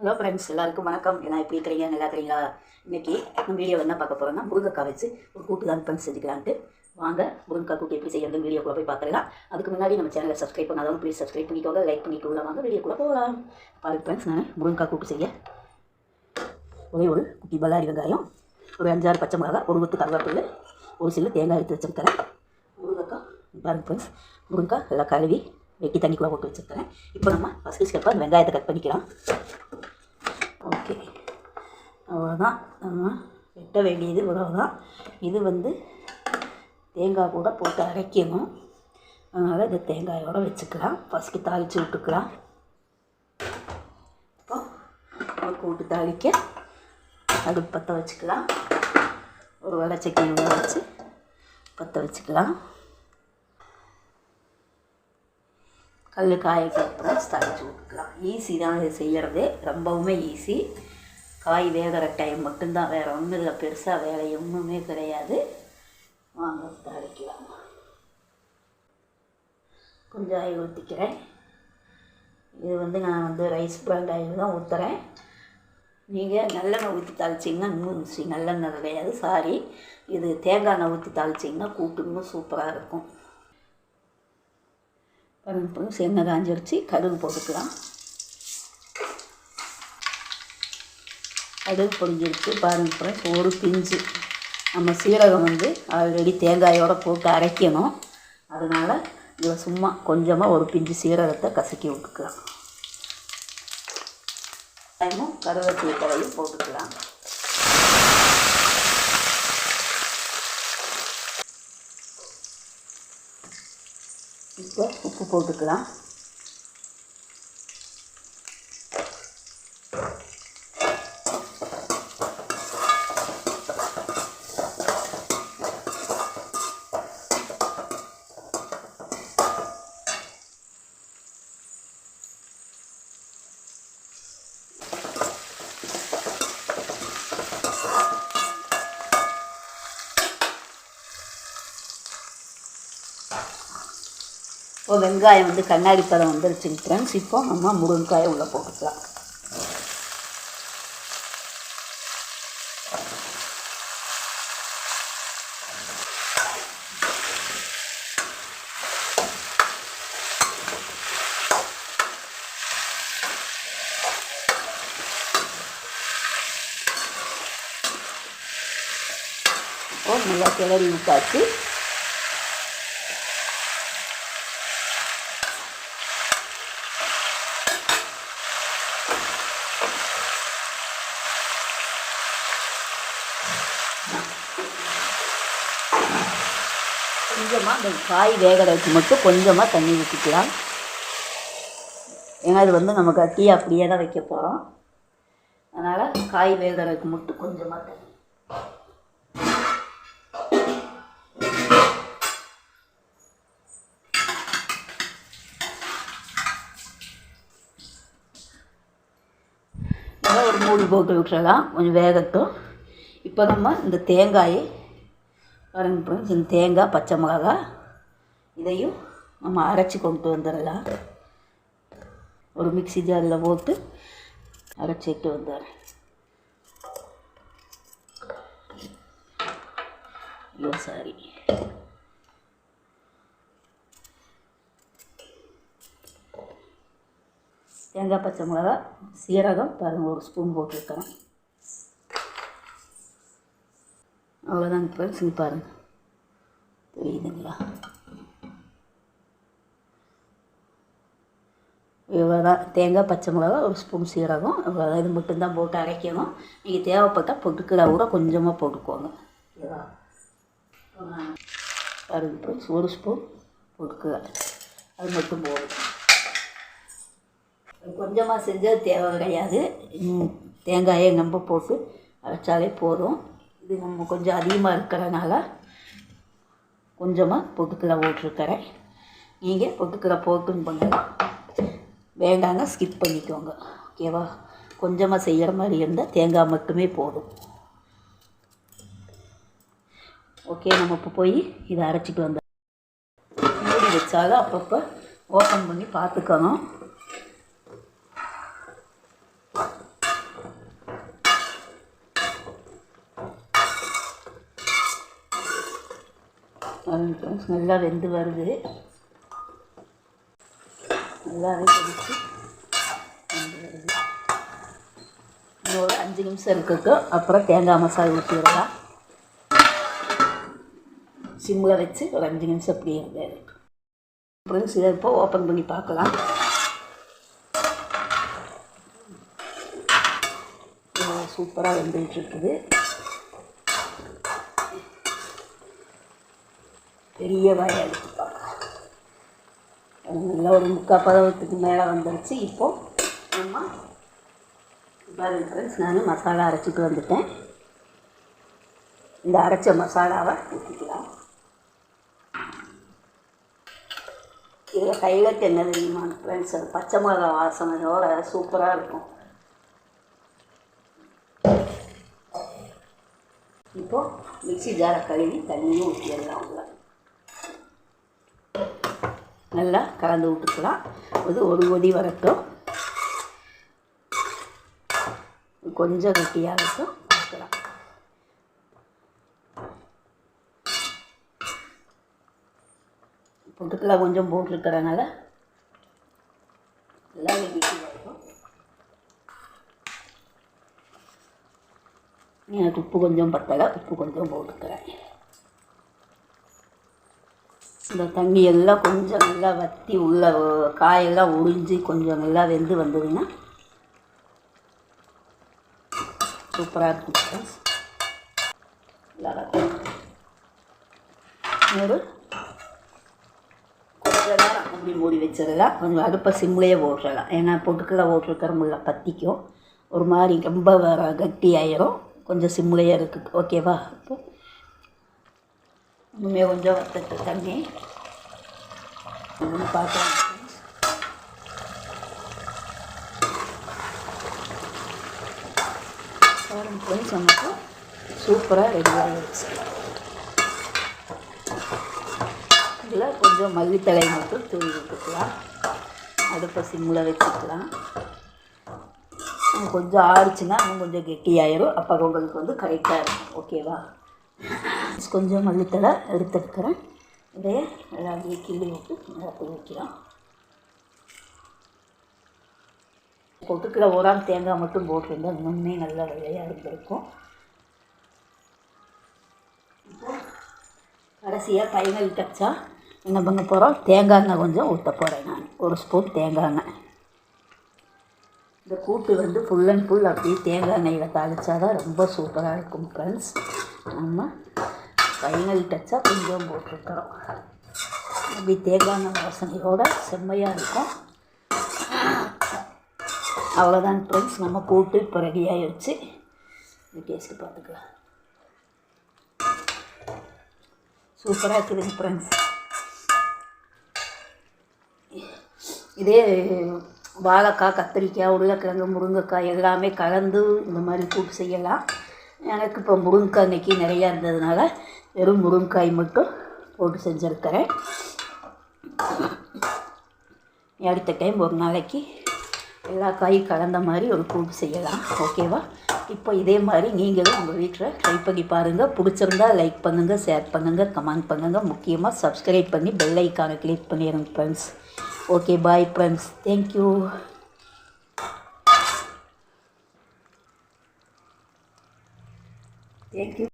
Hello friends எல்லாருக்கும் வணக்கம். எல்லாம் எப்படி இருக்கிறீங்க? நல்லா இருக்கிறீங்களா? இன்னைக்கு நம்ம வீடியோ என்ன பார்க்க போகிறோம்னா முருங்கைக்காய் வச்சு ஒரு கூட்டு தான் ஃப்ரெண்ட்ஸ் செஞ்சுக்கலான்ட்டு. வாங்க முருங்கைக்காய் கூட்டு எப்படி செய்யறது வீடியோக்குள்ள போய் பார்த்துக்கலாம் அதுக்கு முன்னாடி நம்ம சேனலை சப்ஸ்கிரைப் பண்ணாதவங்க ப்ளீஸ் சப்ஸ்கிரைப் பண்ணிக்கோங்க லைக் பண்ணிட்டு உள்ள வாங்க வீடியோக்குள்ள போகலாம் பாருங்க ஃப்ரெண்ட்ஸ் நான் முருங்கைக்காய் கூட்டு செய்ய ஒரே ஒரு குட்டி பல்லாரி வெங்காயம் ஒரு அஞ்சாறு பச்சை மிளகா ஒரு கொத்து கருவேப்பிலை ஒரு சில தேங்காய் எடுத்து வச்சுருக்கிறேன். முருங்கைக்காய் பாருங்க ஃப்ரெண்ட்ஸ் முருங்கைக்காய் எல்லாம் கழுவி வெட்டி தண்ணிக்குள்ளே போட்டு வச்சுருக்கிறேன். இப்போ நம்ம ஃபஸ்ட்டு ஸ்டெப்பாக அந்த வெங்காயத்தை கட் பண்ணிக்கலாம். ஓகே. அவ்வளோதான் நம்ம வெட்ட வேண்டியது இவ்வளோதான் இது வந்து தேங்காய் கூட போட்டு அரைக்கணும். அதனால் இந்த தேங்காயோடு வச்சுக்கலாம். ஃபஸ்ட்டு தாளித்து விட்டுக்கலாம். இப்போ கூட்டு தாளிக்க அடுப்பு பற்ற வச்சுக்கலாம். ஒரு வடச்சக்கி வச்சு பற்ற வச்சுக்கலாம். கல் காய்க்கு அப்புறம் தாளித்து விட்டுக்கலாம் ஈஸி தான் இது செய்கிறது ரொம்பவுமே ஈஸி காய் வேகிற டைம் மட்டும்தான். வேறு ஒன்றும் இல்லை. பெருசாக வேலை ஒன்றுமே கிடையாது. வாங்க தாளிக்கலாம். கொஞ்சம் ஆயில் ஊற்றிக்கிறேன் இது வந்து நான் வந்து ரைஸ் பிராண்ட் ஆயில் தான் ஊற்றுறேன் நீங்கள் நல்லெண்ணெய் ஊற்றி தாளிச்சிங்கன்னா இன்னும் நல்லெண்ணெய் கிடையாது. சாரி இது தேங்காய் எண்ணெய் ஊற்றி தாளிச்சிங்கன்னா கூட்டு இன்னும் சூப்பராக இருக்கும். கருவேப்பிலும் சேர்ந்த எண்ணெய் காஞ்சிருச்சு கடுகு போட்டுக்கலாம். கடுகு பொடிஞ்சிருச்சு பாருங்க இப்போ ஒரு பிஞ்சு. நம்ம சீரகம் வந்து ஆல்ரெடி தேங்காயோடு போட்டு அரைக்கணும். அதனால் இதில் சும்மா கொஞ்சமாக ஒரு பிஞ்சு சீரகத்தை கசக்கி விட்டுக்கலாம். டைமும் கருவேப்பிலை கரையும் போட்டுக்கலாம். இப்போ உப்பு போட்டுக்கலாம். இப்போ வெங்காயம் வந்து கண்ணாடி பதம் வந்துருச்சுங்க ஃப்ரெண்ட்ஸ் இப்போ நம்ம முருங்கைக்காயை உள்ளே போட்டுக்கலாம். இப்போ நல்லா கிளறி விட்டாச்சு கொஞ்சமாக இந்த காய் வேகிறதுக்கு மட்டும் கொஞ்சமாக தண்ணி ஊற்றிக்கலாம் ஏன்னா அது வந்து நம்ம கட்டி அப்படியே தான் வைக்க போகிறோம் அதனால் காய் வேகிறதுக்கு மட்டும் கொஞ்சமாக தண்ணி. ஒரு மூடி போட்டு விட்டுறலாம். கொஞ்சம் வேகட்டும். இப்போ நம்ம இந்த தேங்காயை பாருங்க இந்த தேங்காய் பச்சை மிளகா இதையும் நம்ம அரைச்சி கொண்டு வந்துடலாம். ஒரு மிக்சி ஜாரில் போட்டு அரைச்சிட்டு வந்துடுறேன் ஐயோ சாரி தேங்காய் பச்சை மிளகா சீரகம் பாருங்கள் ஒரு ஸ்பூன் போட்டிருக்கேன் அவ்வளோதாங்க ஃப்ரெண்ட்ஸ் இங்கே பாருங்கள் தெரியுதுங்களா இவ்வளோதான் தேங்காய் பச்சை மிளகா ஒரு ஸ்பூன் சீரகம் இவ்வளோதான் இது மட்டும்தான் போட்டு அரைக்கணும். நீங்கள் தேவைப்பட்டால் பொட்டுக்கடா கூட கொஞ்சமாக போட்டுக்கோங்க. ஓகேவா? பாருங்க ஒரு ஸ்பூன் பொட்டுக்கடா அது மட்டும் போதும். கொஞ்சமாக செஞ்சது தேவை கிடையாது. தேங்காயை நம்ப போட்டு அரைச்சாலே போதும். இது நம்ம கொஞ்சம் அதிகமாக இருக்கிறனால கொஞ்சமாக பொட்டுக்கடலை போட்டிருக்கிறேன். நீங்கள் பொட்டுக்கடலை போட்டுன்னு பண்ணலாம் வேண்டாங்க ஸ்கிப் பண்ணிக்கோங்க. ஓகேவா கொஞ்சமாக செய்கிற மாதிரி இருந்தால் தேங்காய் மட்டுமே போதும். ஓகே நம்ம இப்போ போய் இதை அரைச்சிட்டு வந்தோம். மூடி வச்சாலும் அப்பப்போ ஓப்பன் பண்ணி பார்த்துக்கணும் ஃப்ரெண்ட்ஸ் நல்லா வெந்து வருது. நல்லாவே கொதிச்சு வெந்து வருது. ஒரு அஞ்சு நிமிஷம் இருக்கட்டும். அப்புறம் தேங்காய் மசாலா ஊற்றிடலாம் சிம்மில் வச்சு ஒரு அஞ்சு நிமிஷம் அப்படியே இருந்தார் அப்புறம் இதை இப்போ ஓப்பன் பண்ணி பார்க்கலாம். சூப்பராக வெந்துட்டு இருக்குது. பெரிய வாயை எடுத்து பார்க்கலாம் நல்லா ஒரு முக்கால் பதவத்துக்கு மேலே வந்துருச்சு. இப்போது நம்ம பாருங்க ஃப்ரெண்ட்ஸ் நான் மசாலா அரைச்சிட்டு வந்துட்டேன். இந்த அரைச்ச மசாலாவை ஊற்றிக்கலாம் இதில் கையில் என்ன தெரியுமா ஃப்ரெண்ட்ஸ் அது பச்சை மிளகா வாசனையோட சூப்பராக இருக்கும். இப்போ மிக்ஸி ஜாரை கழுவி தண்ணியும் ஊற்றிடலாம் உள்ள நல்லா கலந்து விட்டுக்கலாம். அது ஒரு கொதி வரட்டும். கொஞ்சம் கட்டியாகட்டும் பார்க்கலாம். பொட்டுக்கெல்லாம் கொஞ்சம் போட்டுருக்கிறனால நல்லா இருக்கும் வரும் எனக்கு உப்பு கொஞ்சம் பத்தலை உப்பு கொஞ்சம் போட்டுக்கிறேன். இந்த தண்ணி எல்லாம் கொஞ்சம் நல்லா வற்றி உள்ள காயெல்லாம் உறிஞ்சி கொஞ்சம் நல்லா வெந்து வந்ததுன்னா சூப்பராக இருக்கும். ஃப்ரெண்ட்ஸ் நல்லா இருக்கும் கொஞ்ச நேரம் அப்படி மூடி வச்சிடலாம். கொஞ்சம் அடுப்பை சிம்லேயே ஓட்டுறலாம் ஏன்னா பொட்டுக்கெல்லாம் ஓட்டுருக்கிறமுள்ள பற்றிக்கும் ஒரு மாதிரி ரொம்ப வர கட்டி ஆயிரும் கொஞ்சம் சிம்லேயே இருக்குது ஓகேவா? இப்போ இன்னுமே கொஞ்சம் வத்தட்டு தண்ணி. ஒன்று பார்க்கலாம் பாருங்க ஃப்ரெண்ட்ஸ் நமக்கு சூப்பராக ரெடி ஆகிடுச்சு இதில் கொஞ்சம் மல்லித்தலை மட்டும் தூவி விட்டுக்கலாம். அடுப்பை சிம்மில் வச்சுக்கலாம். கொஞ்சம் ஆறுச்சுன்னா இன்னும் கொஞ்சம் கெட்டியாயிரும். அப்போ உங்களுக்கு வந்து கரெக்டாக இருக்கும். ஓகேவா கொஞ்சம் மல்லித்தலை எடுத்துருக்கிறேன். இதையே நல்லா அப்படியே கிள்ளி விட்டு நல்லா வைக்கிறோம் பொட்டுக்கில் ஓராம் தேங்காய் மட்டும் போட்டிருந்தா இன்னுமே நல்லா வெள்ளையாக இருந்திருக்கும். கடைசியாக ஃபைனல் கச்சா என்ன பண்ண போகிறோம் தேங்காய் எண்ணெய் கொஞ்சம் ஊற்ற போகிறேன் நான். ஒரு ஸ்பூன் தேங்காய் எண்ணெய். இந்த கூட்டு வந்து ஃபுல் அண்ட் ஃபுல் அப்படியே தேங்காய் எண்ணெயில் தாளித்தா தான் ரொம்ப சூப்பராக இருக்கும் ஃப்ரெண்ட்ஸ் நம்ம ஃபைனல் டச்சாக கொஞ்சம் போட்டிருக்கிறோம். அப்படி தேங்காய் வாசனையோடு செம்மையாக இருக்கும். அவ்வளோதான் ஃப்ரெண்ட்ஸ் நம்ம போட்டு இப்போ ரெடியாகி வச்சு டேஸ்ட்டு பார்த்துக்கலாம். சூப்பராக இருக்குதுங்க ஃப்ரெண்ட்ஸ் இதே வாழைக்காய் கத்திரிக்காய் உருளைக்கிழங்கு முருங்கைக்காய் எல்லாமே கலந்து இந்த மாதிரி கூட்டு செய்யலாம். எனக்கு இப்போ முருங்கைக்காய் இன்றைக்கி நிறையா இருந்ததுனால வெறும் முருங்கைக்காய் மட்டும் போட்டு செஞ்சுருக்கிறேன். அடுத்த டைம் ஒரு நாளைக்கு எல்லா காயும் கலந்த மாதிரி ஒரு கூட்டு செய்யலாம். ஓகேவா இப்போ இதே மாதிரி நீங்களும் உங்கள் வீட்டில் ட்ரை பண்ணி பாருங்கள் பிடிச்சிருந்தா லைக் பண்ணுங்கள் ஷேர் பண்ணுங்கள் கமெண்ட் பண்ணுங்கள் முக்கியமாக சப்ஸ்கிரைப் பண்ணி பெல் ஐக்கானை கிளிக் பண்ணிடுங்க friends okay bye friends thank you thank you